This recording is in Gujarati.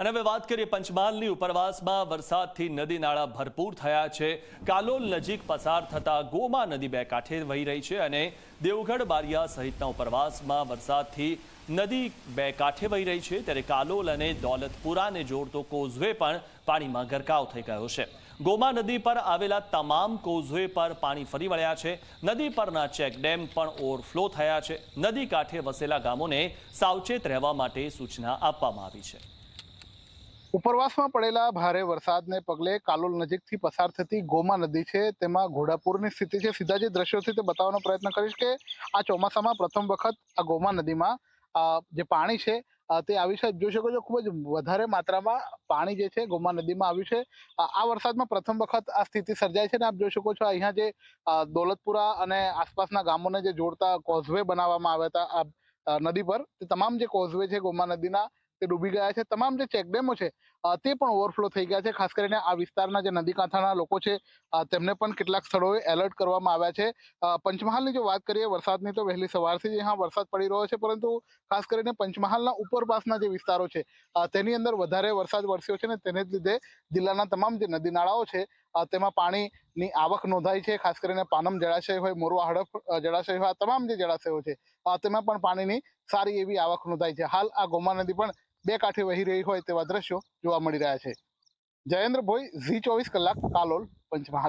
અને હવે વાત કરીએ પંચમહાલની. ઉપરવાસમાં વરસાદથી નદી નાળા ભરપૂર થયા છે. કાલોલ નજીક પસાર થતા ગોમા નદી બે કાંઠે વહી રહી છે અને દેવગઢ બારિયા સહિતના ઉપરવાસમાં વરસાદથી નદી બે કાંઠે વહી રહી છે. ત્યારે કાલોલ અને દોલતપુરાને જોડતો કોઝવે પણ પાણીમાં ગરકાવ થઈ ગયો છે. ગોમા નદી પર આવેલા તમામ કોઝવે પર પાણી ફરી વળ્યા છે. નદી પરના ચેકડેમ પણ ઓવરફ્લો થયા છે. નદી કાંઠે વસેલા ગામોને સાવચેત રહેવા માટે સૂચના આપવામાં આવી છે. ઉપરવાસમાં પડેલા ભારે વરસાદને પગલે કાલોલ નજીકથી પસાર થતી ગોમા નદી છે, તેમાં ઘોડાપુરની સ્થિતિ છે. સીધા જે દ્રશ્યોથી તે બતાવવાનો પ્રયત્ન કરીશ કે આ ચોમાસામાં પ્રથમ વખત આ ગોમા નદીમાં જે પાણી છે તે આવી છે. જોઈ શકો છો, ખૂબ જ વધારે માત્રામાં પાણી જે છે ગોમા નદીમાં આવ્યું છે. આ વરસાદમાં પ્રથમ વખત આ સ્થિતિ સર્જાય છે અને આપ જોઈ શકો છો, અહીંયા જે દોલતપુરા અને આસપાસના ગામોને જે જોડતા કોઝવે બનાવવામાં આવ્યા હતા આ નદી પર. તે તમામ જે કોઝવે છે ગોમા નદીના તે ડૂબી ગયા છે. તમામ જે ચેકડેમો છે તે પણ ઓવરફ્લો થઈ ગયા છે. ખાસ કરીને આ વિસ્તારના જે નદી કાંઠાના લોકો છે તેમને પણ કેટલાક સ્થળોએ એલર્ટ કરવામાં આવ્યા છે. પંચમહાલની જો વાત કરીએ, વરસાદની તો વહેલી સવારથી જ અહીંયા વરસાદ પડી રહ્યો છે, પરંતુ ખાસ કરીને પંચમહાલના ઉપરપાસના જે વિસ્તારો છે તેની અંદર વધારે વરસાદ વરસ્યો છે ને તેને જ લીધે જિલ્લાના તમામ જે નદી નાળાઓ છે તેમાં પાણીની આવક નોંધાઈ છે. ખાસ કરીને પાનમ જળાશય હોય, મોરવા હડફ જળાશય હોય, આ તમામ જે જળાશયો છે તેમાં પણ પાણીની સારી એવી આવક નોંધાઈ છે. હાલ આ ગોમા નદી પણ બે કાંઠે વહી રહી હોય તેવા દ્રશ્યો જોવા મળી રહ્યા છે. જયેન્દ્ર ભોઈ ઝી ચોવીસ કલાક કાલોલ પંચમહાલ.